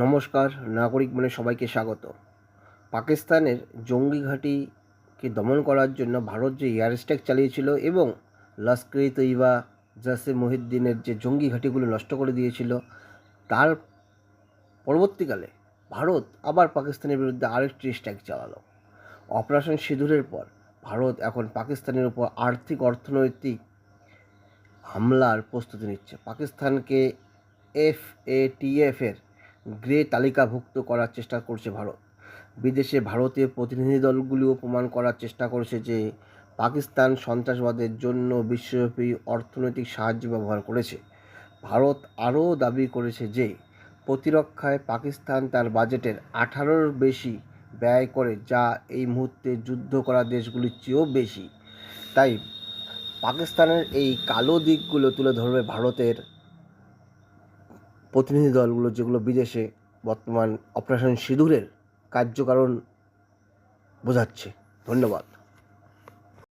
নমস্কার, নাগরিক মনে সবাইকে স্বাগত। পাকিস্তানের জঙ্গি ঘাঁটিকে দমন করার জন্য ভারত যে এয়ার স্ট্রাইক চালিয়েছিল এবং লস্কর তৈবা জাসে মহিউদ্দিনের যে জঙ্গি ঘাঁটিগুলো নষ্ট করে দিয়েছিল, তার পরবর্তীকালে ভারত আবার পাকিস্তানের বিরুদ্ধে আরেকটি স্ট্রাইক চালালো। অপারেশন সিঁদুরের পর ভারত এখন পাকিস্তানের উপর আর্থিক, অর্থনৈতিক হামলার প্রস্তুতি নিচ্ছে। পাকিস্তানকে এফ এ এর গ্রে তালিকাভুক্ত করার চেষ্টা করছে ভারত। বিদেশে ভারতীয় প্রতিনিধি দলগুলিও প্রমাণ করার চেষ্টা করেছে যে পাকিস্তান সন্ত্রাসবাদের জন্য বিশ্বব্যাপী অর্থনৈতিক সাহায্য ব্যবহার করেছে। ভারত আরও দাবি করেছে যে প্রতিরক্ষায় পাকিস্তান তার বাজেটের আঠারোর বেশি ব্যয় করে, যা এই মুহূর্তে যুদ্ধ করা দেশগুলির চেয়েও বেশি। তাই পাকিস্তানের এই কালো দিকগুলো তুলে ধরবে ভারতের প্রতিনিধি দলগুলো যেগুলো বিদেশে বর্তমান অপারেশন সিঁদুরের কার্যকারণ বোঝাচ্ছে। ধন্যবাদ।